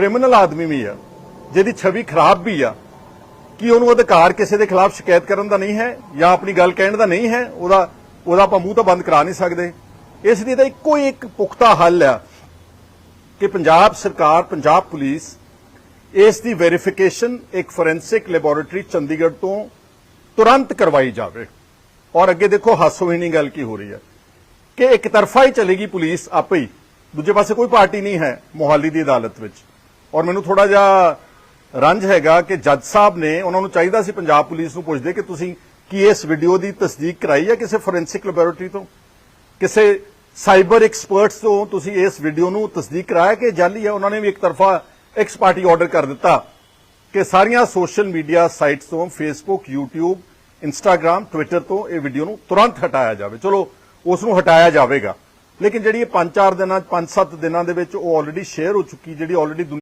Criminal ਆਦਮੀ ਵੀ ਆ, ਜਿਹਦੀ ਛਵੀ ਖਰਾਬ ਵੀ ਆ, ਕੀ ਉਹਨੂੰ ਅਧਿਕਾਰ ਕਿਸੇ ਦੇ ਖਿਲਾਫ ਸ਼ਿਕਾਇਤ ਕਰਨ ਦਾ ਨਹੀਂ ਹੈ ਜਾਂ ਆਪਣੀ ਗੱਲ ਕਹਿਣ ਦਾ ਨਹੀਂ ਹੈ, ਉਹਦਾ ਉਹਦਾ ਆਪਾਂ ਮੂੰਹ ਤਾਂ ਬੰਦ ਕਰਾ ਨਹੀਂ ਸਕਦੇ। ਇਸ ਲਈ ਤਾਂ ਇੱਕੋ ਹੀ ਇੱਕ ਪੁਖਤਾ ਹੱਲ ਆ ਕਿ ਪੰਜਾਬ ਸਰਕਾਰ, ਪੰਜਾਬ ਪੁਲਿਸ ਇਸ ਦੀ ਵੈਰੀਫਿਕੇਸ਼ਨ ਇੱਕ ਫੋਰੈਂਸਿਕ ਲੈਬੋਰੇਟਰੀ ਚੰਡੀਗੜ੍ਹ ਤੋਂ ਤੁਰੰਤ ਕਰਵਾਈ ਜਾਵੇ। ਔਰ ਅੱਗੇ ਦੇਖੋ ਹਾਸੋਹੀਣੀ ਗੱਲ ਕੀ ਹੋ ਰਹੀ ਹੈ ਕਿ ਇੱਕ ਤਰਫਾ ਹੀ ਚਲੇਗੀ ਪੁਲਿਸ ਆਪੇ ਹੀ, ਦੂਜੇ ਪਾਸੇ ਕੋਈ ਪਾਰਟੀ ਨਹੀਂ ਹੈ ਮੋਹਾਲੀ ਦੀ ਅਦਾਲਤ ਵਿੱਚ। ਔਰ ਮੈਨੂੰ ਥੋੜਾ ਜਿਹਾ ਰੰਜ ਹੈਗਾ ਕਿ ਜੱਜ ਸਾਹਿਬ ਨੇ ਉਹਨਾਂ ਨੂੰ ਚਾਹੀਦਾ ਸੀ ਪੰਜਾਬ ਪੁਲਿਸ ਨੂੰ ਪੁੱਛਦੇ ਕਿ ਤੁਸੀਂ ਕੀ ਇਸ ਵੀਡੀਓ ਦੀ ਤਸਦੀਕ ਕਰਾਈ ਹੈ ਕਿਸੇ ਫੋਰੈਂਸਿਕ ਲੈਬੋਰੇਟਰੀ ਤੋਂ? ਕਿਸੇ ਸਾਈਬਰ ਐਕਸਪਰਟਸ ਤੋਂ ਤੁਸੀਂ ਇਸ ਵੀਡੀਓ ਨੂੰ ਤਸਦੀਕ ਕਰਾਇਆ ਕਿ ਜਾਲੀ ਹੈ ਉਹਨਾਂ ਨੇ ਵੀ ਇੱਕ ਤਰਫਾ ਐਕਸ ਪਾਰਟੀ ਆਰਡਰ ਕਰ ਦਿੱਤਾ ਕਿ ਸਾਰੀਆਂ ਸੋਸ਼ਲ ਮੀਡੀਆ ਸਾਈਟਸ ਤੋਂ ਫੇਸਬੁੱਕ YouTube ਇੰਸਟਾਗ੍ਰam ਟਵਿੱਟਰ ਤੋਂ ਇਹ ਵੀਡੀਓ ਨੂੰ ਤੁਰੰਤ ਹਟਾਇਆ ਜਾਵੇ। ਚਲੋ, ਉਸ ਨੂੰ ਹਟਾਇਆ ਜਾਵੇਗਾ। ਲੇਕਿਨ ਜਿਹੜੀ ਇਹ 5-4 ਦਿਨਾਂ 5-7 ਦਿਨਾਂ ਦੇ ਵਿੱਚ ਉਹ ਆਲਰੇਡੀ ਸ਼ੇਅਰ ਹੋ ਚੁੱਕੀ, ਜਿਹੜੀ ਆਲਰੇਡੀ